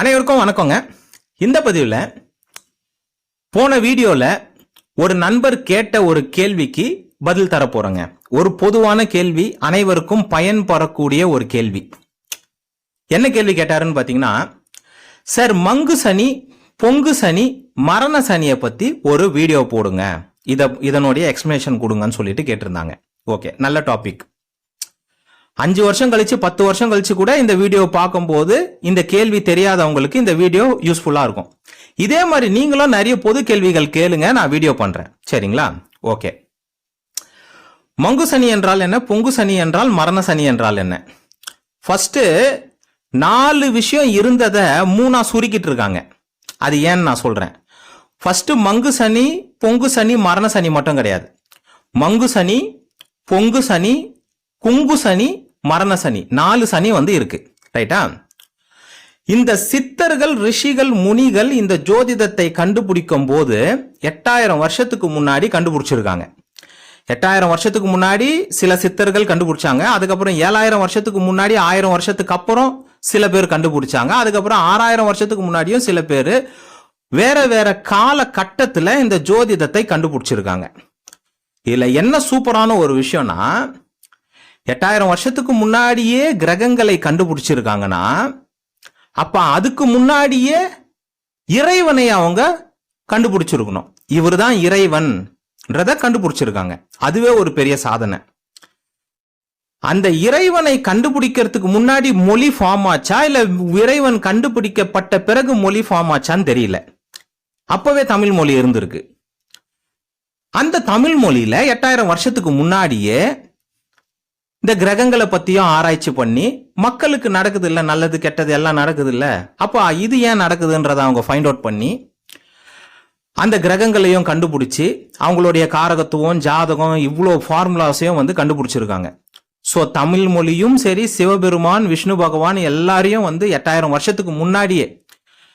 அனைவருக்கும் வணக்கங்க. இந்த பதிவில் போன வீடியோவில் ஒரு நண்பர் கேட்ட ஒரு கேள்விக்கு பதில் தர ஒரு பொதுவான கேள்வி அனைவருக்கும் பயன்படக்கூடிய ஒரு கேள்வி. என்ன கேள்வி கேட்டாருன்னு பார்த்தீங்கன்னா சார் மங்கு சனி பொங்கு சனி மரண சனியை பற்றி ஒரு வீடியோ போடுங்க. இதை இதனுடைய எக்ஸ்பிளனேஷன் கொடுங்கன்னு சொல்லிட்டு கேட்டிருந்தாங்க. ஓகே நல்ல டாபிக் அஞ்சு வருஷம் கழிச்சு பத்து வருஷம் கழிச்சு கூட இந்த வீடியோ பார்க்கும்போது இந்த கேள்வி தெரியாதவங்களுக்கு இந்த வீடியோ யூஸ்ஃபுல்லா இருக்கும். இதே மாதிரி நீங்களும் நிறைய பொது கேள்விகள் கேளுங்க நான் வீடியோ பண்றேன். சரிங்களா? ஓகே. மங்கு சனி என்றால் என்ன? பொங்கு சனி என்றால் மரண சனி என்றால் என்ன? ஃபர்ஸ்ட் நாலு விஷயம் இருந்ததை மூணா சுருக்கிட்டு இருக்காங்க. அது ஏன்னு நான் சொல்றேன். ஃபர்ஸ்ட் மங்கு சனி பொங்கு சனி மரண சனி மட்டும் கிடையாது. மங்கு சனி பொங்கு சனி குங்கு சனி மரண சனி. நாலு சனி வந்து இருக்கு. ரைட்டா இந்த சித்தர்கள் ரிஷிகள் முனிகள் இந்த ஜோதிடத்தை கண்டுபிடிக்கும் போது எட்டாயிரம் வருஷத்துக்கு முன்னாடி கண்டுபிடிச்சிருக்காங்க. எட்டாயிரம் வருஷத்துக்கு முன்னாடி சில சித்தர்கள் கண்டுபிடிச்சாங்க. அதுக்கப்புறம் ஏழாயிரம் வருஷத்துக்கு முன்னாடி ஆயிரம் வருஷத்துக்கு அப்புறம் சில பேர் கண்டுபிடிச்சாங்க. அதுக்கப்புறம் ஆறாயிரம் வருஷத்துக்கு முன்னாடியும் சில பேர் வேற வேற கால கட்டத்தில் இந்த ஜோதிடத்தை கண்டுபிடிச்சிருக்காங்க. இதில் என்ன சூப்பரான ஒரு விஷயம்னா எட்டாயிரம் வருஷத்துக்கு முன்னாடியே கிரகங்களை கண்டுபிடிச்சிருக்காங்கன்னா அப்ப அதுக்கு முன்னாடியே இறைவனை அவங்க கண்டுபிடிச்சிருக்கணும். இவர் தான் இறைவன்ன்றத கண்டுபிடிச்சிருக்காங்க. அதுவே ஒரு பெரிய சாதனை. அந்த இறைவனை கண்டுபிடிக்கிறதுக்கு முன்னாடி மொழி ஃபார்ம் ஆச்சா? இல்ல இறைவன் கண்டுபிடிக்கப்பட்ட பிறகு மொழி ஃபார்ம் ஆச்சான்னு தெரியல. அப்பவே தமிழ் மொழி இருந்திருக்கு. அந்த தமிழ் மொழியில எட்டாயிரம் வருஷத்துக்கு முன்னாடியே இந்த கிரகங்களை பத்தியும் ஆராய்ச்சி பண்ணி மக்களுக்கு நடக்குது இல்ல நல்லது கெட்டது எல்லாம் நடக்குது இல்ல அப்போ இது ஏன் நடக்குதுன்றத அவங்க ஃபைண்ட் அவுட் பண்ணி அந்த கிரகங்களையும் கண்டுபிடிச்சி அவங்களுடைய காரகத்துவம் ஜாதகம் இவ்வளோ ஃபார்முலாஸையும் வந்து கண்டுபிடிச்சிருக்காங்க. ஸோ தமிழ் மொழியும் சரி சிவபெருமான் விஷ்ணு பகவான் எல்லாரையும் வந்து எட்டாயிரம் வருஷத்துக்கு முன்னாடியே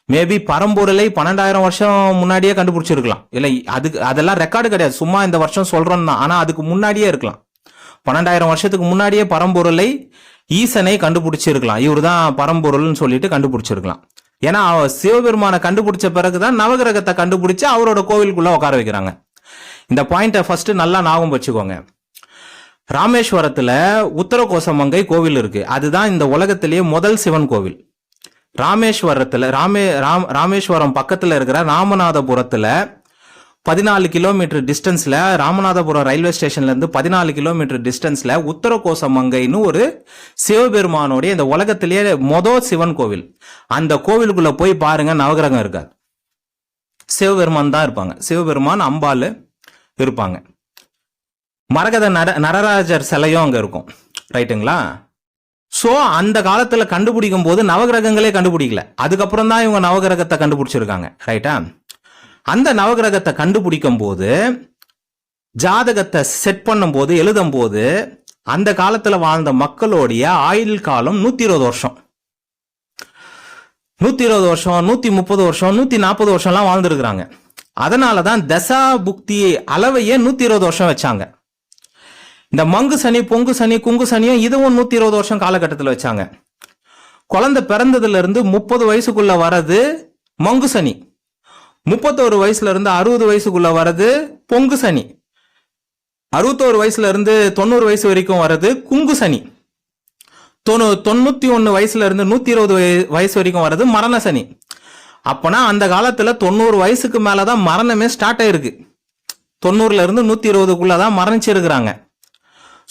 மேபி பரம்பொருளை பன்னெண்டாயிரம் வருஷம் முன்னாடியே கண்டுபிடிச்சிருக்கலாம். இல்லை அதுக்கு அதெல்லாம் ரெக்கார்டு கிடையாது. சும்மா இந்த வருஷம் சொல்கிறோம் தான் ஆனால் அதுக்கு முன்னாடியே இருக்கலாம். பன்னெண்டாயிரம் வருஷத்துக்கு முன்னாடியே பரம்பொருளை ஈசனை கண்டுபிடிச்சிருக்கலாம். இவர் தான் பரம்பொருள்னு சொல்லிட்டு கண்டுபிடிச்சிருக்கலாம். ஏன்னா சிவபெருமானை கண்டுபிடிச்ச பிறகுதான் நவகிரகத்தை கண்டுபிடிச்சு அவரோட கோவிலுக்குள்ள உட்கார வைக்கிறாங்க. இந்த பாயிண்ட ஃபர்ஸ்ட் நல்லா ஞாபகம் வச்சுக்கோங்க. ராமேஸ்வரத்துல உத்தரகோசமங்கை கோவில் இருக்கு. அதுதான் இந்த உலகத்திலேயே முதல் சிவன் கோவில். ராமேஸ்வரத்துல ராமே ராம் ராமேஸ்வரம் பக்கத்துல இருக்கிற ராமநாதபுரத்துல பதினாலு கிலோமீட்டர் டிஸ்டன்ஸ்ல ராமநாதபுரம் ரயில்வே ஸ்டேஷன்ல இருந்து பதினாலு கிலோமீட்டர் டிஸ்டன்ஸ்ல உத்தரகோசமங்கைன்னு ஒரு சிவபெருமானோடைய இந்த உலகத்திலேயே மொதல் சிவன் கோவில். அந்த கோவிலுக்குள்ள போய் பாருங்க நவகிரகம் இருக்காது. சிவபெருமான் தான் இருப்பாங்க. சிவபெருமான் அம்பாள் இருப்பாங்க. மரகத நர நரராஜர் சிலையும் அங்க இருக்கும். ரைட்டுங்களா சோ அந்த காலத்துல கண்டுபிடிக்கும் போது நவகிரகங்களே கண்டுபிடிக்கல. அதுக்கப்புறம் தான் இவங்க நவகிரகத்தை கண்டுபிடிச்சிருக்காங்க. ரைட்டா அந்த நவகிரகத்தை கண்டுபிடிக்கும் போது ஜாதகத்தை செட் பண்ணும் போது எழுதும் போது அந்த காலத்துல வாழ்ந்த மக்களுடைய ஆயுள் காலம் நூத்தி இருபது வருஷம். நூத்தி இருபது வருஷம் நூத்தி முப்பது வருஷம் நூத்தி நாற்பது வருஷம்லாம் வாழ்ந்துருக்குறாங்க. அதனாலதான் தசா புக்தி அளவையே நூத்தி இருபது வருஷம் வச்சாங்க. இந்த மங்கு சனி பொங்கு சனி குங்கு சனியும் இதுவும் நூத்தி இருபது வருஷம் காலகட்டத்தில் வச்சாங்க. குழந்தை பிறந்ததுல இருந்து முப்பது வயசுக்குள்ள வர்றது மங்கு சனி. முப்பத்தோரு வயசுல இருந்து அறுபது வயசுக்குள்ள வர்றது பொங்கு சனி. அறுபத்தோரு வயசுல இருந்து தொண்ணூறு வயசு வரைக்கும் வர்றது குங்கு சனி. தொண்ணூ தொண்ணூத்தி ஒன்னு வயசுல இருந்து நூத்தி இருபது வயசு வரைக்கும் வர்றது மரண சனி. அப்பனா அந்த காலத்துல தொண்ணூறு வயசுக்கு மேலதான் மரணமே ஸ்டார்ட் ஆயிருக்கு. தொண்ணூறுல இருந்து நூத்தி இருபதுக்குள்ளதான் மரணிச்சிருக்கிறாங்க.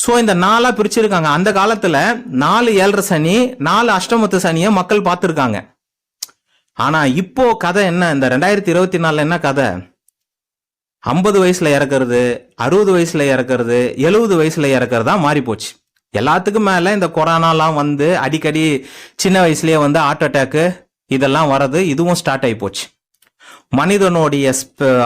ஸோ இந்த நாலா பிரிச்சிருக்காங்க. அந்த காலத்துல நாலு ஏழரை சனி நாலு அஷ்டமத்து சனியை மக்கள் பார்த்துருக்காங்க. ஆனா இப்போ கதை என்ன? இந்த ரெண்டாயிரத்தி இருபத்தி நாலுல என்ன கதை? ஐம்பது வயசுல இறக்குறது அறுபது வயசுல இறக்குறது எழுபது வயசுல இறக்குறதா மாறி போச்சு. எல்லாத்துக்கும் மேல இந்த கொரோனாலாம் வந்து அடிக்கடி சின்ன வயசுலயே வந்து ஹார்ட் அட்டாக்கு இதெல்லாம் வர்றது இதுவும் ஸ்டார்ட் ஆகி போச்சு. மனிதனுடைய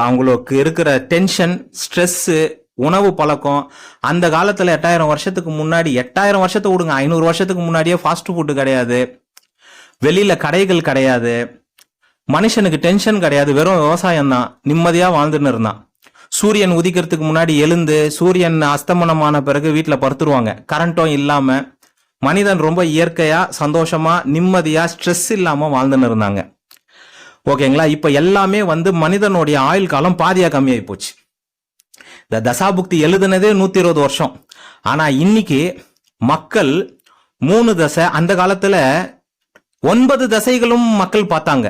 அவங்களுக்கு இருக்கிற டென்ஷன் ஸ்ட்ரெஸ்ஸு உணவு பழக்கம் அந்த காலத்தில் எட்டாயிரம் வருஷத்துக்கு முன்னாடி எட்டாயிரம் வருஷத்தை விடுங்க ஐநூறு வருஷத்துக்கு முன்னாடியே ஃபாஸ்ட் ஃபுட்டு கிடையாது. வெளியில கடைகள் கிடையாது. மனுஷனுக்கு டென்ஷன் கிடையாது. வெறும் விவசாயம் தான். நிம்மதியா வாழ்ந்துன்னு இருந்தான். சூரியன் உதிக்கிறதுக்கு முன்னாடி எழுந்து சூரியன் அஸ்தமனமான பிறகு வீட்டில் படுத்துருவாங்க. கரண்ட்டும் இல்லாம மனிதன் ரொம்ப இயற்கையா சந்தோஷமா நிம்மதியா ஸ்ட்ரெஸ் இல்லாம வாழ்ந்துன்னு இருந்தாங்க. ஓகேங்களா? இப்ப எல்லாமே வந்து மனிதனுடைய ஆயுள் காலம் பாதியா கம்மியாகி போச்சு. இந்த தசாபுக்தி எழுதுனதே நூத்தி இருபது வருஷம். ஆனா இன்னைக்கு மக்கள் மூணு தசை அந்த காலத்துல ஒன்பது தசைகளும் மக்கள் பார்த்தாங்க.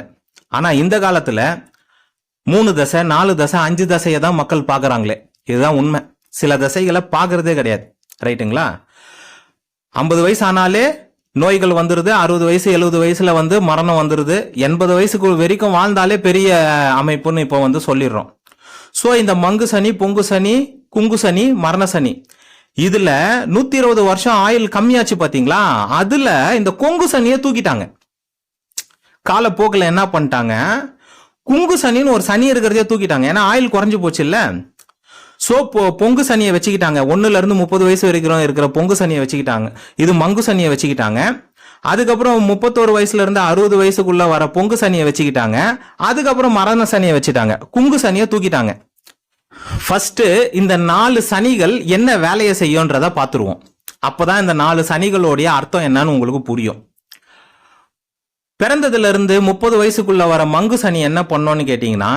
ஆனா இந்த காலத்துல மூணு தசை நாலு தசை அஞ்சு தசையை தான் மக்கள் பார்க்கறாங்களே. இதுதான் உண்மை. சில தசைகளை பார்க்கறதே கிடையாது. ரைட்டுங்களா? ஐம்பது வயசு ஆனாலே நோய்கள் வந்துடுது அறுபது வயசு எழுபது வயசுல வந்து மரணம் வந்துடுது எண்பது வயசுக்கு வரைக்கும் வாழ்ந்தாலே பெரிய அமைப்புன்னு இப்போ வந்து சொல்லிடுறோம். ஸோ இந்த மங்கு சனி பொங்கு சனி குங்கு சனி மரண சனி இதுல நூத்தி இருபது வருஷம் ஆயுள் கம்மியாச்சு பாத்தீங்களா? அதுல இந்த கொங்கு சனியை தூக்கிட்டாங்க. காலப்போக்கில் என்ன பண்ணிட்டாங்க? குங்கு சனின்னு ஒரு சனி இருக்கிறதே தூக்கிட்டாங்க. ஏன்னா ஆயில் குறைஞ்சு போச்சு இல்லை ஸோ பொங்கு சனியை வச்சுக்கிட்டாங்க. ஒன்றுலேருந்து முப்பது வயசு வரைக்கும் இருக்கிற பொங்கு சனியை வச்சுக்கிட்டாங்க. இது மங்கு சனியை வச்சுக்கிட்டாங்க. அதுக்கப்புறம் முப்பத்தோரு வயசுல இருந்து அறுபது வயசுக்குள்ள வர பொங்கு சனியை வச்சுக்கிட்டாங்க. அதுக்கப்புறம் மரண சனியை வச்சுட்டாங்க. குங்கு சனியை தூக்கிட்டாங்க. ஃபர்ஸ்ட் இந்த நாலு சனிகள் என்ன வேலையை செய்யும்ன்றத பார்த்துருவோம். அப்பதான் இந்த நாலு சனிகளுடைய அர்த்தம் என்னன்னு உங்களுக்கு புரியும். பிறந்ததுல இருந்து முப்பது வயசுக்குள்ள வர மங்கு சனி என்ன பண்ணோன்னு கேட்டீங்கன்னா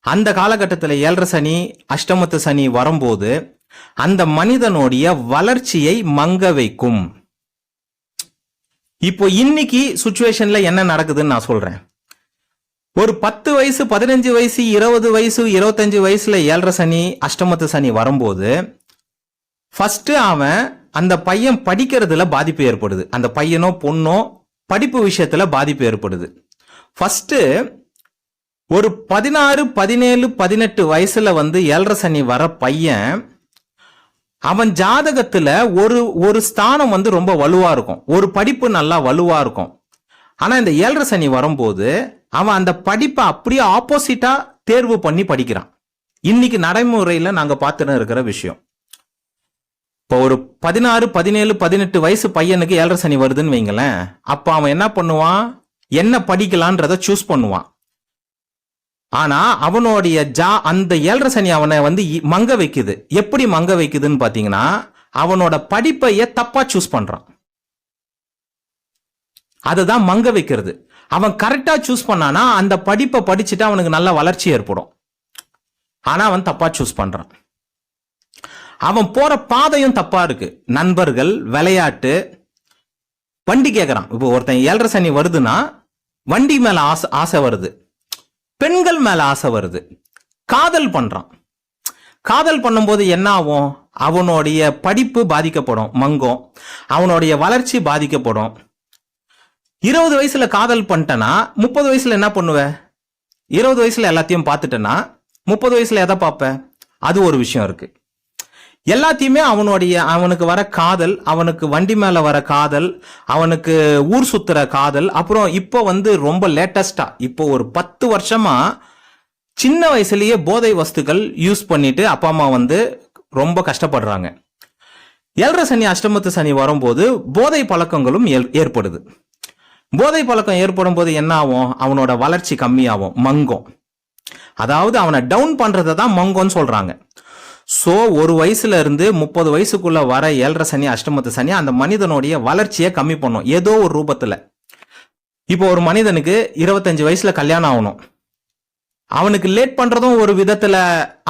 அந்த காலகட்டத்தில் ஏழரை சனி அஷ்டமத்து சனி வரும்போது அந்த மனிதனுடைய வளர்ச்சியை மங்க வைக்கும். இப்போ இன்னைக்கு சுச்சுவேஷன்ல என்ன நடக்குதுன்னு நான் சொல்றேன். ஒரு பத்து வயசு பதினஞ்சு வயசு இருபது வயசு இருபத்தஞ்சு வயசுல ஏழரை சனி அஷ்டமத்து சனி வரும்போது ஃபர்ஸ்ட் அவன் அந்த பையன் படிக்கிறதுல பாதிப்பு ஏற்படுது. அந்த பையனோ பொண்ணோ படிப்பு விஷயத்துல பாதிப்பு ஏற்படுது. ஃபர்ஸ்ட் ஒரு பதினாறு பதினேழு பதினெட்டு வயசுல வந்து ஏழரை சனி வர பையன் அவன் ஜாதகத்துல ஒரு ஒரு ஸ்தானம் வந்து ரொம்ப வலுவா இருக்கும். ஒரு படிப்பு நல்லா வலுவா இருக்கும். ஆனா இந்த ஏழரை சனி வரும்போது அவன் அந்த படிப்பை அப்படியே ஆப்போசிட்டா தேர்வு பண்ணி படிக்கிறான். இன்னைக்கு நடைமுறையில நாங்க பார்த்துட்டு இருக்கிற விஷயம். இப்போ ஒரு பதினாறு பதினேழு பதினெட்டு வயசு பையனுக்கு ஏழரை சனி வருதுன்னு வைங்களேன். அப்போ அவன் என்ன பண்ணுவான்? என்ன படிக்கலான்றத சூஸ் பண்ணுவான். ஆனா அவனுடைய ஜா அந்த ஏழரை சனி அவனை வந்து இ- மங்க வைக்குது. எப்படி மங்க வைக்குதுன்னு பாத்தீங்கன்னா அவனோட படிப்பைய தப்பா சூஸ் பண்றான். அதுதான் மங்க வைக்கிறது. அவன் கரெக்டா சூஸ் பண்ணானா அந்த படிப்பை படிச்சுட்டு அவனுக்கு நல்ல வளர்ச்சி ஏற்படும். ஆனா அவன் தப்பா சூஸ் பண்றான். அவன் போற பாதையும் தப்பா இருக்கு. நண்பர்கள் விளையாட்டு வண்டி கேட்கறான் இப்போ ஒருத்தன் ஏழரை சனி வருதுன்னா வண்டி மேல ஆசை ஆசை வருது. பெண்கள் மேல ஆசை வருது. காதல் பண்றான். காதல் பண்ணும்போது என்ன ஆகும்? அவனுடைய படிப்பு பாதிக்கப்படும் மங்கும். அவனுடைய வளர்ச்சி பாதிக்கப்படும். இருபது வயசுல காதல் பண்ணிட்டனா முப்பது வயசுல என்ன பண்ணுவ? இருபது வயசுல எல்லாத்தையும் பார்த்துட்டனா முப்பது வயசுல எதை பார்ப்ப? அது ஒரு விஷயம் இருக்கு. எல்லாத்தையுமே அவனுடைய அவனுக்கு வர காதல் அவனுக்கு வண்டி மேல வர காதல் அவனுக்கு ஊர் சுத்துற காதல் அப்புறம் இப்போ வந்து ரொம்ப லேட்டஸ்டா இப்போ ஒரு பத்து வருஷமா சின்ன வயசுலயே போதை வஸ்துக்கள் யூஸ் பண்ணிட்டு அப்பா அம்மா வந்து ரொம்ப கஷ்டப்படுறாங்க. ஏழரை சனி அஷ்டமத்து சனி வரும்போது போதை பழக்கங்களும் ஏற்படுது. போதை பழக்கம் ஏற்படும் போது என்ன ஆகும்? அவனோட வளர்ச்சி கம்மியாகும். மங்கம். அதாவது அவனை டவுன் பண்றதை தான் மங்கம்னு சொல்றாங்க. சோ ஒரு வயசுல இருந்து முப்பது வயசுக்குள்ள வர ஏழரை சனி அஷ்டமத்து சனி அந்த மனிதனுடைய வளர்ச்சியை கம்மி பண்ணும். ஏதோ ஒரு ரூபத்துல. இப்போ ஒரு மனிதனுக்கு இருபத்தஞ்சு வயசுல கல்யாணம் ஆகணும். அவனுக்கு லேட் பண்றதும் ஒரு விதத்துல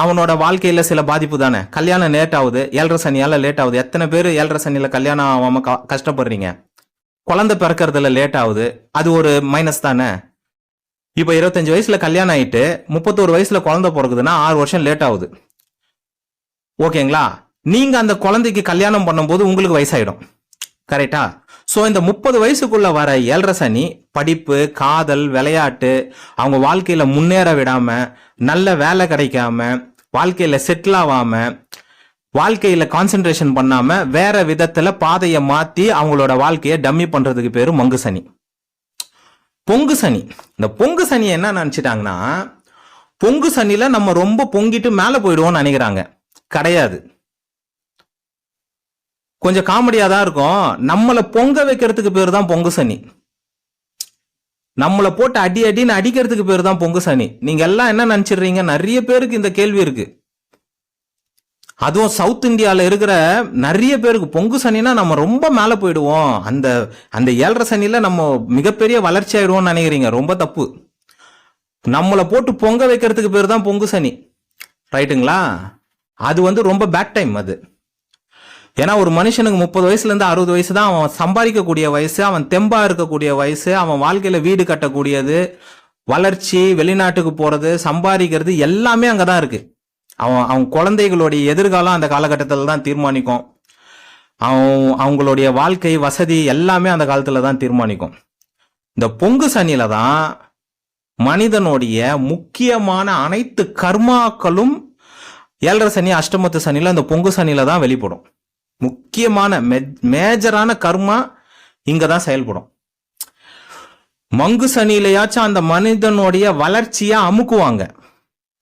அவனோட வாழ்க்கையில சில பாதிப்பு தானே. கல்யாணம் லேட் ஆகுது ஏழரை சனியால லேட் ஆகுது. எத்தனை பேர் ஏழரை சனியில கல்யாணம் ஆகாம கஷ்டப்படுறீங்க? குழந்தை பிறக்கறதுல லேட் ஆகுது அது ஒரு மைனஸ் தானே. இப்போ இருபத்தஞ்சு வயசுல கல்யாணம் ஆயிட்டு முப்பத்தோரு வயசுல குழந்தை பிறகுதுன்னா ஆறு வருஷம் லேட் ஆகுது. ஓகேங்களா? நீங்க அந்த குழந்தைக்கு கல்யாணம் பண்ணும்போது உங்களுக்கு வயசாயிடும். கரெக்டா ஸோ இந்த முப்பது வயசுக்குள்ள வர ஏழரை சனி படிப்பு காதல் விளையாட்டு அவங்க வாழ்க்கையில முன்னேற விடாம நல்ல வேலை கிடைக்காம வாழ்க்கையில செட்டில் ஆகாம வாழ்க்கையில கான்சென்ட்ரேஷன் பண்ணாம வேற விதத்துல பாதையை மாத்தி அவங்களோட வாழ்க்கையை டம்மி பண்றதுக்கு பேரு மங்கு சனி. பொங்கு சனி. இந்த பொங்கு சனி என்ன நினைச்சிட்டாங்கன்னா பொங்கு சனியில நம்ம ரொம்ப பொங்கிட்டு மேல போயிடுவோம்னு நினைக்கிறாங்க. கிடையாது. கொஞ்சம் காமெடியா தான் இருக்கும். நம்மளை பொங்க வைக்கிறதுக்கு பேர் தான் பொங்கு சனி. நம்மளை போட்டு அடி அடின்னு அடிக்கிறதுக்கு பேர் தான் பொங்கு சனி. நீங்க எல்லாம் என்ன நினைச்சிடுறீங்க? நிறைய பேருக்கு இந்த கேள்வி இருக்கு. அதுவும் சவுத் இந்தியாவில் இருக்கிற நிறைய பேருக்கு பொங்கு சனினா நம்ம ரொம்ப மேலே போயிடுவோம். அந்த அந்த ஏழரை சனியில் நம்ம மிகப்பெரிய வளர்ச்சி ஆயிடுவோம்னு நினைக்கிறீங்க. ரொம்ப தப்பு. நம்மளை போட்டு பொங்க வைக்கிறதுக்கு பேர் தான் பொங்கு சனி. ரைட்டுங்களா? அது வந்து ரொம்ப பேட் டைம் அது. ஏன்னா ஒரு மனுஷனுக்கு முப்பது வயசுலேருந்து அறுபது வயசு தான் அவன் சம்பாதிக்கக்கூடிய வயசு அவன் தெம்பா இருக்கக்கூடிய வயசு அவன் வாழ்க்கையில் வீடு கட்டக்கூடியது வளர்ச்சி வெளிநாட்டுக்கு போகிறது சம்பாதிக்கிறது எல்லாமே அங்கே தான் இருக்கு. அவன் அவன் குழந்தைகளுடைய எதிர்காலம் அந்த காலகட்டத்தில் தான் தீர்மானிக்கும். அவன் அவங்களுடைய வாழ்க்கை வசதி எல்லாமே அந்த காலத்தில் தான் தீர்மானிக்கும். இந்த பொங்கு சனியில தான் மனிதனுடைய முக்கியமான அனைத்து கர்மாக்களும் ஏழரை சனி அஷ்டமத்து சனியில் அந்த பொங்கு சனியில தான் வெளிப்படும். முக்கியமான மேஜரான கர்மா இங்க தான் செயல்படும். மங்கு சனியிலையாச்சும் அந்த மனிதனுடைய வளர்ச்சியை அமுக்குவாங்க.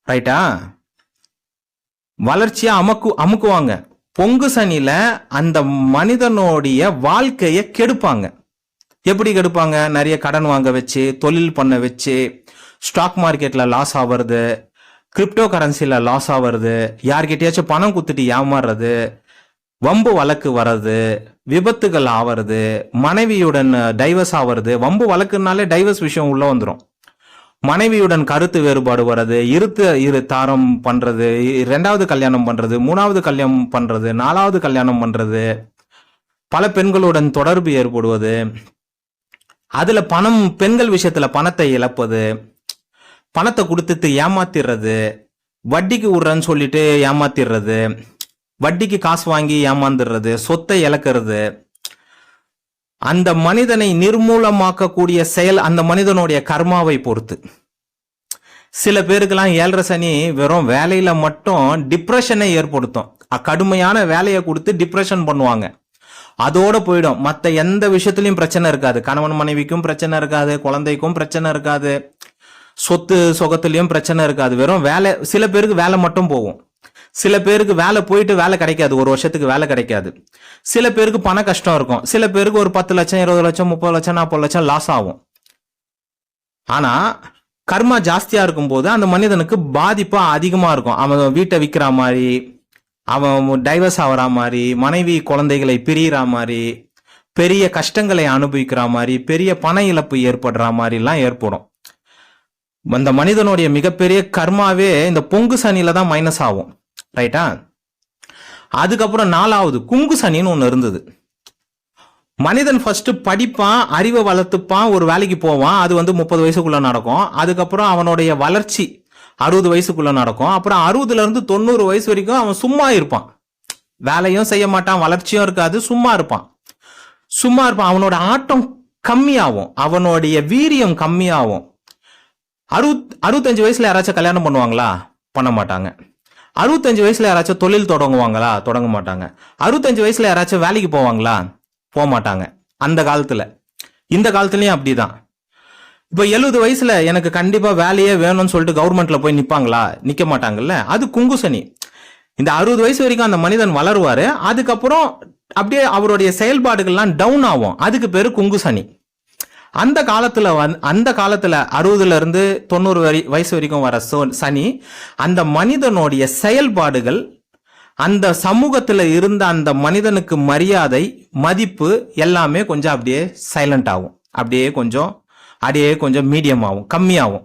ரைட்டா வளர்ச்சியை அமுக்கு அமுக்குவாங்க. பொங்கு சனியில அந்த மனிதனுடைய வாழ்க்கையை கெடுப்பாங்க. எப்படி கெடுப்பாங்க? நிறைய கடன் வாங்க வச்சு தொழில் பண்ண வச்சு ஸ்டாக் மார்க்கெட்ல லாஸ் ஆவறது கிரிப்டோ கரன்சியில் லாஸ் ஆகிறது யார்கிட்டயாச்சும் பணம் குத்துட்டு ஏமாறுறது வம்பு வழக்கு வர்றது விபத்துகள் ஆவறது மனைவியுடன் டைவர்ஸ் ஆவறது வம்பு வழக்குனாலே டைவர்ஸ் விஷயம் உள்ள வந்துடும் மனைவியுடன் கருத்து வேறுபாடு வர்றது இருத்து இரு தாரம் பண்றது இ- ரெண்டாவது கல்யாணம் பண்றது மூணாவது கல்யாணம் பண்றது நாலாவது கல்யாணம் பண்றது பல பெண்களுடன் தொடர்பு ஏற்படுவது அதுல பணம் பெண்கள் விஷயத்துல பணத்தை இழப்பது பணத்தை கொடுத்துட்டு ஏமாத்திடுறது வட்டிக்கு விடுறேன்னு சொல்லிட்டு ஏமாத்திடுறது வட்டிக்கு காசு வாங்கி ஏமாந்துடுறது சொத்தை இழக்கிறது. அந்த மனிதனை நிர்மூலமாக்கக்கூடிய செயல் அந்த மனிதனுடைய கர்மாவை பொறுத்து. சில பேருக்கெல்லாம் ஏழரை சனி வெறும் வேலையில மட்டும் டிப்ரெஷனை ஏற்படுத்தும். கடுமையான வேலையை கொடுத்து டிப்ரெஷன் பண்ணுவாங்க. அதோட போயிடும். மற்ற எந்த விஷயத்துலையும் பிரச்சனை இருக்காது. கணவன் மனைவிக்கும் பிரச்சனை இருக்காது. குழந்தைக்கும் பிரச்சனை இருக்காது. சொத்து சொகத்துலயும் பிரச்சனை இருக்காது. வெறும் வேலை சில பேருக்கு வேலை மட்டும் போகும். சில பேருக்கு வேலை போயிட்டு வேலை கிடைக்காது. ஒரு வருஷத்துக்கு வேலை கிடைக்காது. சில பேருக்கு பண கஷ்டம் இருக்கும். சில பேருக்கு ஒரு பத்து லட்சம் இருபது லட்சம் முப்பது லட்சம் நாற்பது லட்சம் லாஸ் ஆகும். ஆனா கர்மா ஜாஸ்தியா இருக்கும்போது அந்த மனிதனுக்கு பாதிப்பு அதிகமா இருக்கும். அவன் வீட்டை விற்கிற மாதிரி அவன் டைவர்ஸ் ஆகிற மாதிரி மனைவி குழந்தைகளை பிரியிற மாதிரி பெரிய கஷ்டங்களை அனுபவிக்கிற மாதிரி பெரிய பண இழப்பு ஏற்படுற மாதிரிலாம் ஏற்படும். அந்த மனிதனுடைய மிகப்பெரிய கர்மாவே இந்த பொங்கு சனியில தான் மைனஸ் ஆகும். ரைட்டா அதுக்கப்புறம் நாலாவது குங்கு சனின்னு ஒன்று இருந்தது. மனிதன் ஃபர்ஸ்ட் படிப்பான் அறிவை வளர்த்துப்பான் ஒரு வேலைக்கு போவான். அது வந்து முப்பது வயசுக்குள்ள நடக்கும். அதுக்கப்புறம் அவனுடைய வளர்ச்சி அறுபது வயசுக்குள்ள நடக்கும். அப்புறம் அறுபதுல இருந்து தொண்ணூறு வயசு வரைக்கும் அவன் சும்மா இருப்பான். வேலையும் செய்ய மாட்டான் வளர்ச்சியும் இருக்காது சும்மா இருப்பான். சும்மா இருப்பான். அவனோட ஆட்டம் கம்மியாகும். அவனுடைய வீரியம் கம்மியாகும். அறுபத் அறுபத்தஞ்சு வயசுல யாராச்சும் கல்யாணம் பண்ணுவாங்களா? பண்ண மாட்டாங்க. அறுபத்தஞ்சு வயசுல யாராச்சும் தொழில் தொடங்குவாங்களா? தொடங்க மாட்டாங்க. அறுபத்தஞ்சு வயசுல யாராச்சும் வேலைக்கு போவாங்களா? போக மாட்டாங்க. அந்த காலத்துல. இந்த காலத்துலயும் அப்படிதான். இப்போ எழுபது வயசுல எனக்கு கண்டிப்பா வேலையே வேணும்னு சொல்லிட்டு கவர்மெண்ட்ல போய் நிப்பாங்களா? நிக்க மாட்டாங்கல்ல? அது குங்குசனி இந்த அறுபது வயசு வரைக்கும் அந்த மனிதன் வளருவாரு. அதுக்கப்புறம் அப்படியே அவருடைய செயல்பாடுகள்லாம் டவுன் ஆகும். அதுக்கு பேரு குங்குசனி அந்த காலத்தில் வந் அந்த காலத்தில் அறுபதுலேருந்து தொண்ணூறு வரி வயசு வரைக்கும் வர சோ- சனி அந்த மனிதனுடைய செயல்பாடுகள் அந்த சமூகத்தில் இருந்த அந்த மனிதனுக்கு மரியாதை மதிப்பு எல்லாமே கொஞ்சம் அப்படியே சைலண்ட் ஆகும். அப்படியே கொஞ்சம் அப்படியே கொஞ்சம் மீடியம் ஆகும் கம்மியாகும்.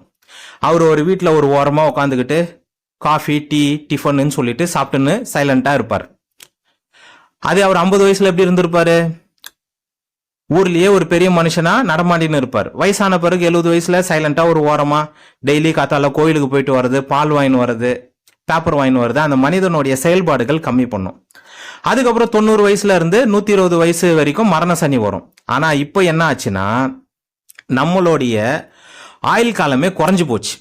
அவர் ஒரு வீட்டில் ஒரு ஓரமாக உட்காந்துக்கிட்டு காஃபி டீ டிஃபன்னு சொல்லிட்டு சாப்பிட்டுன்னு சைலண்டாக இருப்பார். அது அவர் ஐம்பது வயசில் எப்படி இருந்திருப்பாரு? ஊர்லயே ஒரு பெரிய மனுஷனா நடமாடின்னு இருப்பார். வயசான பிறகு எழுபது வயசுல சைலண்டா ஒரு ஓரமா டெய்லி காத்தால கோயிலுக்கு போயிட்டு வர்றது பால் வாங்கின்னு வர்றது பேப்பர் வாங்கின்னு வர்றது அந்த மனிதனுடைய செயல்பாடுகள் கம்மி பண்ணும். அதுக்கப்புறம் தொண்ணூறு வயசுல இருந்து நூத்தி இருபது வயசு வரைக்கும் மரண சனி வரும். ஆனா இப்போ என்ன ஆச்சுன்னா நம்மளுடைய ஆயுள் காலமே குறைஞ்சு போச்சு.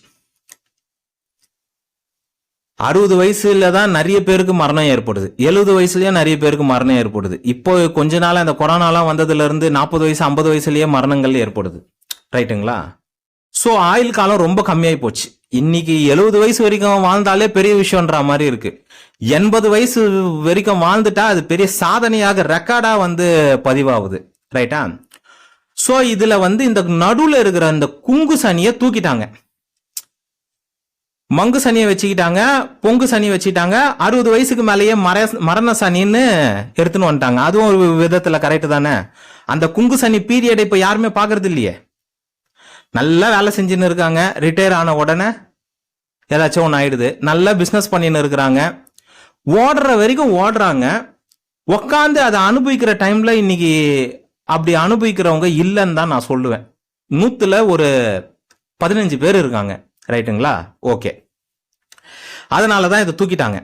அறுபது வயசுல தான் நிறைய பேருக்கு மரணம் ஏற்படுது. எழுபது வயசுலயே நிறைய பேருக்கு மரணம் ஏற்படுது. இப்போ கொஞ்ச நாள் அந்த கொரோனாலாம் வந்ததுல இருந்து நாற்பது வயசு ஐம்பது வயசுலயே மரணங்கள் ஏற்படுது. ரைட்டுங்களா? ஸோ ஆயுள் காலம் ரொம்ப கம்மியாகி போச்சு. இன்னைக்கு எழுபது வயசு வரைக்கும் வாழ்ந்தாலே பெரிய விஷயம்ன்ற மாதிரி இருக்கு. எண்பது வயசு வரைக்கும் வாழ்ந்துட்டா அது பெரிய சாதனையாக ரெக்கார்டா வந்து பதிவாகுது. ரைட்டா? ஸோ இதுல வந்து இந்த நடுவில் இருக்கிற இந்த குங்கு சனியை தூக்கிட்டாங்க. மங்கு சனியை வச்சுக்கிட்டாங்க பொங்கு சனி வச்சுக்கிட்டாங்க அறுபது வயசுக்கு மேலேயே மர மரண சனின்னு எடுத்துன்னு வந்துட்டாங்க. அதுவும் ஒரு விதத்துல கரெக்டு தானே. அந்த குங்கு சனி பீரியட் இப்போ யாருமே பாக்குறது இல்லையே. நல்லா வேலை செஞ்சுன்னு இருக்காங்க. ரிட்டையர் ஆன உடனே ஏதாச்சும் ஒன்று ஆயிடுது. நல்லா பிஸ்னஸ் பண்ணின்னு இருக்கிறாங்க. ஓடுற வரைக்கும் ஓடுறாங்க. உக்காந்து அதை அனுபவிக்கிற டைம்ல இன்னைக்கு அப்படி அனுபவிக்கிறவங்க இல்லைன்னு தான் நான் சொல்லுவேன். நூத்துல ஒரு பதினஞ்சு பேர் இருக்காங்க. ரைட்டுங்களா ஓகே அதனால தான் இதை தூக்கிட்டாங்க.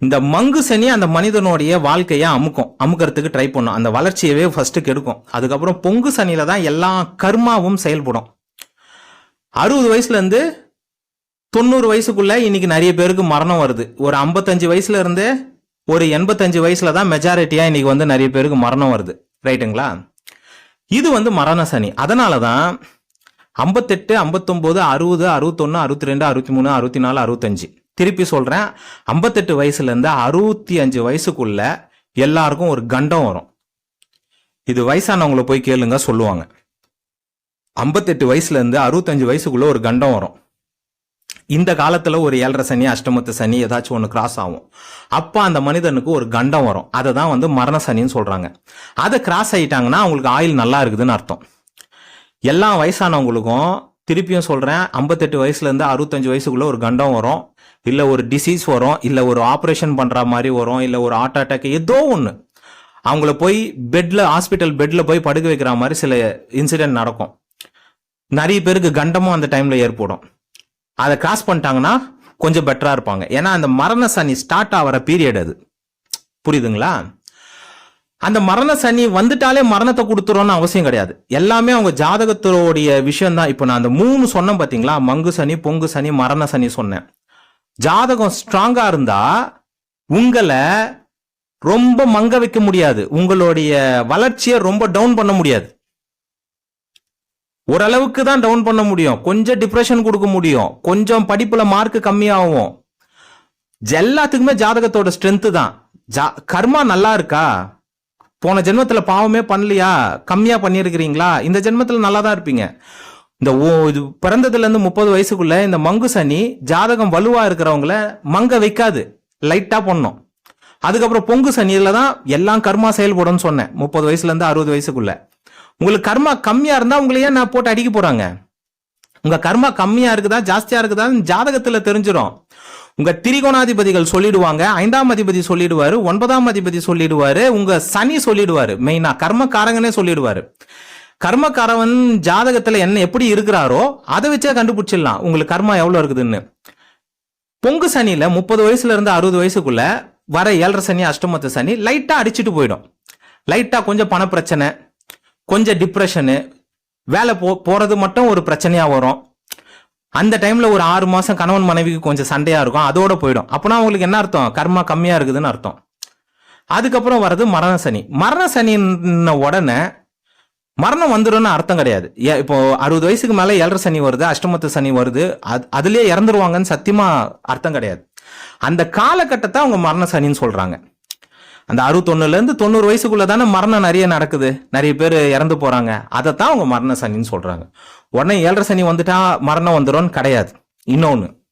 இந்த மங்கு சனி அந்த மனிதனுடைய வாழ்க்கையை அமுக்கும். அமுக்கிறதுக்கு ட்ரை பண்ணும். அந்த வளர்ச்சியவே ஃபர்ஸ்ட் கெடுக்கும். அதுக்கப்புறம் பொங்கு சனியில தான் எல்லா கர்மாவும் செயல்படும். அறுபது வயசுல இருந்து தொண்ணூறு வயசுக்குள்ள இன்னைக்கு நிறைய பேருக்கு மரணம் வருது. ஒரு ஐம்பத்தஞ்சு வயசுல இருந்து ஒரு எண்பத்தஞ்சு வயசுல தான் மெஜாரிட்டியா இன்னைக்கு வந்து நிறைய பேருக்கு மரணம் வருது. ரைட்டுங்களா இது வந்து மரண சனி. அதனால தான் ஐம்பத்தெட்டு ஐம்பத்தொம்போது அறுபது அறுபத்தொன்று அறுபத்தி ரெண்டு அறுபத்தி மூணு அறுபத்தி நாலு அறுபத்தஞ்சு. திருப்பி சொல்கிறேன் ஐம்பத்தெட்டு வயசுலேருந்து அறுபத்தி அஞ்சு வயசுக்குள்ள எல்லாருக்கும் ஒரு கண்டம் வரும். இது வயசானவங்கள போய் கேளுங்க சொல்லுவாங்க. ஐம்பத்தெட்டு வயசுலேருந்து அறுபத்தஞ்சு வயசுக்குள்ள ஒரு கண்டம் வரும். இந்த காலத்தில் ஒரு ஏழரை சனி அஷ்டமத்து சனி ஏதாச்சும் ஒன்று கிராஸ் ஆகும். அப்போ அந்த மனிதனுக்கு ஒரு கண்டம் வரும். அதை தான் வந்து மரண சனின்னு சொல்கிறாங்க அதை கிராஸ் ஆகிட்டாங்கன்னா அவங்களுக்கு ஆயில் நல்லா இருக்குதுன்னு அர்த்தம். எல்லா வயசானவங்களுக்கும் திருப்பியும் சொல்கிறேன் ஐம்பத்தெட்டு வயசுல இருந்து அறுபத்தஞ்சு வயசுக்குள்ள ஒரு கண்டம் வரும். இல்ல ஒரு டிசீஸ் வரும் இல்ல ஒரு ஆப்ரேஷன் பண்ற மாதிரி வரும் இல்ல ஒரு ஹார்ட் அட்டாக் ஏதோ ஒன்று அவங்கள போய் பெட்ல ஹாஸ்பிட்டல் பெட்ல போய் படுக்க வைக்கிற மாதிரி சில இன்சிடென்ட் நடக்கும். நிறைய பேருக்கு கண்டமும் அந்த டைம்ல ஏற்படும். அதை கிராஸ் பண்ணிட்டாங்கன்னா கொஞ்சம் பெட்டரா இருப்பாங்க. ஏன்னா அந்த மரண சனி ஸ்டார்ட் ஆகிற பீரியட் அது. புரியுதுங்களா? அந்த மரண சனி வந்துட்டாலே மரணத்தை கொடுத்துரும்னு அவசியம் கிடையாது. எல்லாமே அவங்க ஜாதகத்தோடைய விஷயம் தான் இப்போ நான் அந்த மூணு சொன்னேன் பார்த்தீங்களா மங்கு சனி பொங்கு சனி மரண சனி சொன்னேன். ஜாதகம் ஸ்ட்ராங்கா இருந்தா உங்களை ரொம்ப மங்க வைக்க முடியாது. உங்களுடைய வளர்ச்சியை ரொம்ப டவுன் பண்ண முடியாது. ஓரளவுக்கு தான் டவுன் பண்ண முடியும். கொஞ்சம் டிப்ரெஷன் கொடுக்க முடியும். கொஞ்சம் படிப்புல மார்க் கம்மியாகும். எல்லாத்துக்குமே ஜாதகத்தோட ஸ்ட்ரென்த்து தான். ஜா கர்மா நல்லா இருக்கா? போன ஜென்மத்துல பாவமே பண்ணலையா? கம்மியா பண்ணியிருக்கிறீங்களா? இந்த ஜென்மத்துல நல்லா தான் இருப்பீங்க. இந்த ஓ- இது பிறந்ததுல இருந்து முப்பது வயசுக்குள்ள இந்த மங்கு சனி ஜாதகம் வலுவா இருக்கிறவங்கள மங்க வைக்காது. லைட்டா பண்ணும் அதுக்கப்புறம் பொங்கு சனியில தான் எல்லாம் கர்மா செயல்படும்னு சொன்னேன். முப்பது வயசுல இருந்து அறுபது வயசுக்குள்ள. உங்களுக்கு கர்மா கம்மியா இருந்தா உங்களை ஏன் நான் போட்டு அடிக்க போறாங்க? உங்க கர்மா கம்மியா இருக்குதா ஜாஸ்தியா இருக்குதான்னு ஜாதகத்துல தெரிஞ்சிடும் உங்க திரிகோணாதிபதிகள் சொல்லிடுவாங்க. ஐந்தாம் அதிபதி சொல்லிடுவாரு ஒன்பதாம் அதிபதி சொல்லிடுவாரு உங்க சனி சொல்லிடுவாரு மெயினா. கர்மக்காரங்கனே சொல்லிடுவாரு. கர்மக்காரவன் ஜாதகத்துல என்ன எப்படி இருக்கிறாரோ அதை வச்சே கண்டுபிடிச்சிடலாம். உங்களுக்கு கர்மா எவ்வளவு இருக்குதுன்னு. பொங்கு சனியில முப்பது வயசுல இருந்து அறுபது வயசுக்குள்ள வர ஏழரை சனி அஷ்டமத்து சனி லைட்டா அடிச்சிட்டு போயிடும். லைட்டா கொஞ்சம் பண பிரச்சனை கொஞ்சம் டிப்ரெஷனு வேலை போ போறது மட்டும் ஒரு பிரச்சனையா வரும். அந்த டைம்ல ஒரு ஆறு மாசம் கணவன் மனைவிக்கு கொஞ்சம் சண்டையா இருக்கும். அதோட போயிடும். அப்போனா அவங்களுக்கு என்ன அர்த்தம்? கர்மா கம்மியா இருக்குதுன்னு அர்த்தம். அதுக்கப்புறம் வர்றது மரண சனி. மரண சனின்ன உடனே மரணம் வந்துடும்னு அர்த்தம் கிடையாது. ஏ- இப்போ அறுபது வயசுக்கு மேல ஏழரை சனி வருது அஷ்டமத்து சனி வருது அது அதுலயே இறந்துருவாங்கன்னு சத்தியமா அர்த்தம் கிடையாது. அந்த காலகட்டத்தை அவங்க மரண சனின்னு சொல்றாங்க. அந்த அறுபத்தொன்னுலேருந்து தொண்ணூறு வயசுக்குள்ள தானே மரணம் நிறைய நடக்குது. நிறைய பேர் இறந்து போகிறாங்க அதைத்தான் அவங்க மரண சனின்னு சொல்கிறாங்க உடனே ஏழரை சனி வந்துட்டா மரணம் வந்துடும் கிடையாது. இன்னொன்று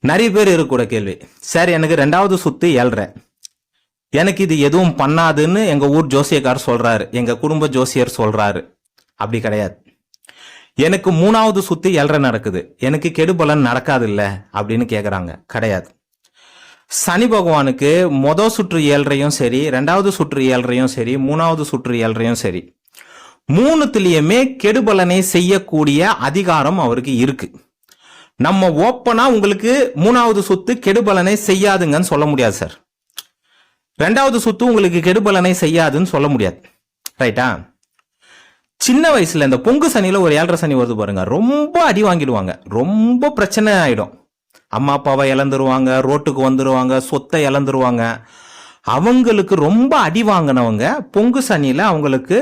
நிறைய பேர் இருக்கக்கூட கேள்வி. சார் எனக்கு ரெண்டாவது சுத்து ஏழ்ரை. எனக்கு இது எதுவும் பண்ணாதுன்னு எங்கள் ஊர் ஜோசியக்கார் சொல்கிறாரு எங்கள் குடும்ப ஜோசியர் சொல்கிறாரு அப்படி கிடையாது. எனக்கு மூணாவது சுத்து ஏழ்ரை நடக்குது. எனக்கு கெடுபலன் நடக்காது இல்லை அப்படின்னு கேட்குறாங்க கிடையாது. சனி பகவானுக்கு மொதல் சுற்று ஏழ்றையும் சரி ரெண்டாவது சுற்று ஏழ்றையும் சரி மூணாவது சுற்று ஏழ்றையும் சரி. மூணுத்துலேயுமே கெடுபலனை செய்யக்கூடிய அதிகாரம் அவருக்கு இருக்கு. நம்ம ஓப்பனா உங்களுக்கு மூணாவது சுத்து கெடுபலனை செய்யாதுங்கன்னு சொல்ல முடியாது சார். ரெண்டாவது சுத்து உங்களுக்கு கெடுபலனை செய்யாதுன்னு சொல்ல முடியாது. ரைட்டா சின்ன வயசுல இந்த பொங்கு சனியில ஒரு ஏழரை சனி வருது பாருங்க. ரொம்ப அடி வாங்கிடுவாங்க. ரொம்ப பிரச்சனை ஆயிடும். அம்மா அப்பாவை இழந்துருவாங்க ரோட்டுக்கு வந்துடுவாங்க சொத்தை இழந்துருவாங்க. அவங்களுக்கு ரொம்ப அடி வாங்கினவங்க பொங்கு சனியில் அவங்களுக்கு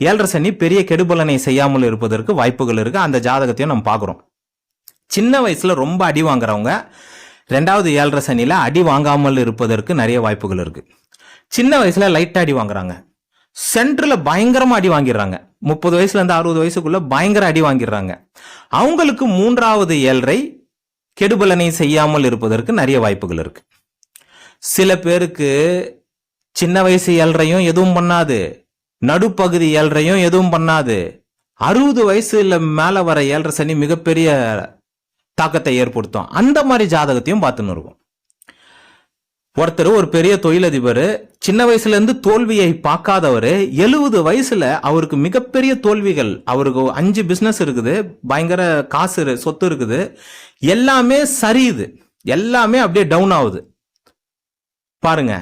ஏழரை சனி பெரிய கெடுபலனை செய்யாமல் இருப்பதற்கு வாய்ப்புகள் இருக்குது அந்த ஜாதகத்தையும் நம்ம பார்க்குறோம். சின்ன வயசில் ரொம்ப அடி வாங்குறவங்க ரெண்டாவது ஏழரை சனியில் அடி வாங்காமல் இருப்பதற்கு நிறைய வாய்ப்புகள் இருக்குது சின்ன வயசில் லைட்டாக அடி வாங்குறாங்க. சென்டரில் பயங்கரமாக அடி வாங்கிடுறாங்க. முப்பது வயசுலேருந்து அறுபது வயசுக்குள்ளே பயங்கர அடி வாங்கிடுறாங்க. அவங்களுக்கு மூன்றாவது ஏழரை கெடுபலனை செய்யாமல் இருப்பதற்கு நிறைய வாய்ப்புகள் இருக்கு. சில பேருக்கு சின்ன வயசு ஏழ்றையும் எதுவும் பண்ணாது நடுப்பகுதி ஏழ்றையும் எதுவும் பண்ணாது அறுபது வயசுல மேல வர ஏழரை சனி மிகப்பெரிய தாக்கத்தை ஏற்படுத்தும். அந்த மாதிரி ஜாதகத்தையும் பார்த்துன்னு இருக்கும். ஒருத்தர் ஒரு பெரிய தொழிலதிபர் சின்ன வயசுல இருந்து தோல்வியை பார்க்காதவர் எழுபது வயசுல அவருக்கு மிகப்பெரிய தோல்விகள் அவருக்கு அஞ்சு பிசினஸ் இருக்குது பயங்கர காசு சொத்து இருக்குது எல்லாமே சரியுது. எல்லாமே அப்படியே டவுன் ஆகுது. பாருங்க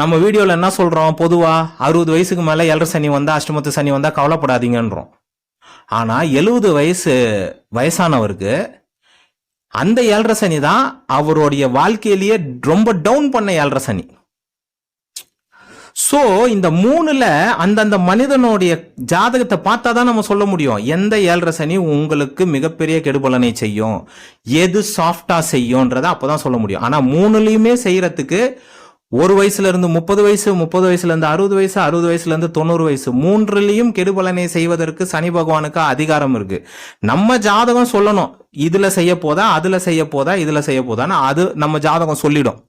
நம்ம வீடியோவில் என்ன சொல்கிறோம் பொதுவாக அறுபது வயசுக்கு மேலே ஏழரை சனி வந்தால் அஷ்டமத்து சனி வந்தால் கவலைப்படாதீங்கன்றோம். ஆனால் எழுபது வயசு வயசானவருக்கு அந்த ஏழரை சனி தான் அவருடைய வாழ்க்கையிலேயே ரொம்ப டவுன் பண்ண ஏழரை சனி. ஸோ இந்த மூணுல அந்தந்த மனிதனுடைய ஜாதகத்தை பார்த்தா தான் நம்ம சொல்ல முடியும். எந்த ஏழரை சனி உங்களுக்கு மிகப்பெரிய கெடுபலனை செய்யும்? எது சாஃப்டா செய்யும்ன்றத அப்பதான் சொல்ல முடியும். ஆனா மூணுலையுமே செய்யறதுக்கு ஒரு வயசுல இருந்து முப்பது வயசு முப்பது வயசுல இருந்து அறுபது வயசு அறுபது வயசுல இருந்து தொண்ணூறு வயசு. மூன்றுலையும் கெடுபலனை செய்வதற்கு சனி பகவானுக்கு அதிகாரம் இருக்கு. நம்ம ஜாதகம் சொல்லணும். இதுல செய்ய போதா அதுல செய்ய போதா இதுல செய்ய போதான்னு அது நம்ம ஜாதகம் சொல்லிடும்.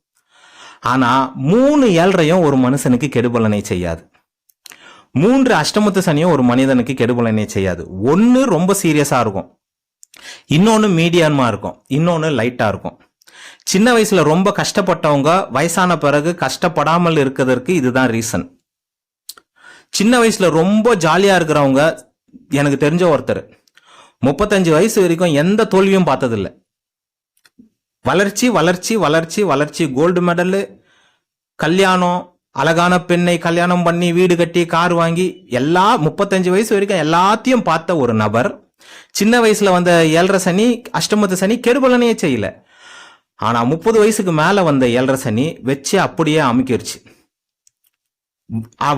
ஆனா மூணு ஏழரையும் ஒரு மனுஷனுக்கு கெடுபலனை செய்யாது. மூன்று அஷ்டமத்து சனியும் ஒரு மனிதனுக்கு கெடுபலனை செய்யாது. ஒன்னு ரொம்ப சீரியஸா இருக்கும். இன்னொன்னு மீடியமா இருக்கும். இன்னொன்னு லைட்டா இருக்கும். சின்ன வயசுல ரொம்ப கஷ்டப்பட்டவங்க வயசான பிறகு கஷ்டப்படாமல் இருக்கிறதுக்கு இதுதான் ரீசன் சின்ன வயசுல ரொம்ப ஜாலியா இருக்கிறவங்க எனக்கு தெரிஞ்ச ஒருத்தர். முப்பத்தஞ்சு வயசு வரைக்கும் எந்த தோல்வியும் பார்த்ததில்ல. வளர்ச்சி வளர்ச்சி வளர்ச்சி வளர்ச்சி. கோல்டு மெடலு கல்யாணம் அழகான பெண்ணை கல்யாணம் பண்ணி வீடு கட்டி கார் வாங்கி எல்லா முப்பத்தஞ்சு வயசு வரைக்கும் எல்லாத்தையும் பார்த்த ஒரு நபர். சின்ன வயசுல வந்த ஏழரை சனி அஷ்டமத்து சனி கெடுபலனையே செய்யல. ஆனா முப்பது வயசுக்கு மேல வந்த ஏழரை சனி வச்சு அப்படியே அமுக்கிருச்சு.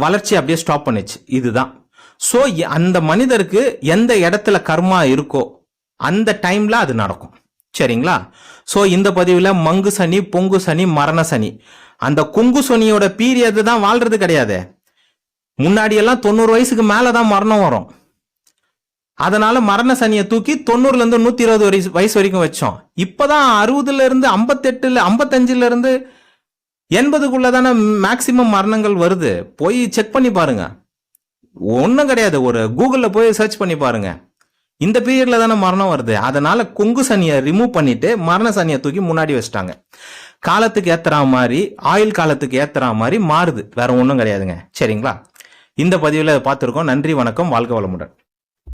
வளர்ச்சி அப்படியே ஸ்டாப் பண்ணுச்சு. இதுதான். ஸோ அந்த மனிதருக்கு எந்த இடத்துல கர்மா இருக்கோ அந்த டைம்ல அது நடக்கும். சரிங்களா? ஸோ இந்த பதிவில் மங்கு சனி பொங்கு சனி மரண சனி. அந்த குங்கு சனியோட பீரியட் தான் வாழ்றது கிடையாது. முன்னாடியெல்லாம் தொண்ணூறு வயசுக்கு மேலே தான் மரணம் வரும். அதனால மரண சனியை தூக்கி தொண்ணூறுல இருந்து நூத்தி இருபது வயசு வயசு வரைக்கும் வச்சோம். இப்பதான் அறுபதுல இருந்து ஐம்பத்தெட்டுல ஐம்பத்தஞ்சுல இருந்து எண்பதுக்குள்ள தானே மேக்சிமம் மரணங்கள் வருது. போய் செக் பண்ணி பாருங்க. ஒன்றும் கிடையாது. ஒரு கூகுளில் போய் சர்ச் பண்ணி பாருங்க. இந்த பீரியட்ல தானே மரணம் வருது. அதனால கொங்கு சனியை ரிமூவ் பண்ணிட்டு மரண சனியை தூக்கி முன்னாடி வச்சுட்டாங்க. காலத்துக்கு ஏத்துறா மாதிரி ஆயுள் காலத்துக்கு ஏத்துறா மாதிரி மாறுது. வேற ஒன்றும் கிடையாதுங்க. சரிங்களா? இந்த பதிவில் பார்த்துருக்கோம். நன்றி வணக்கம். வாழ்க வளமுடன்.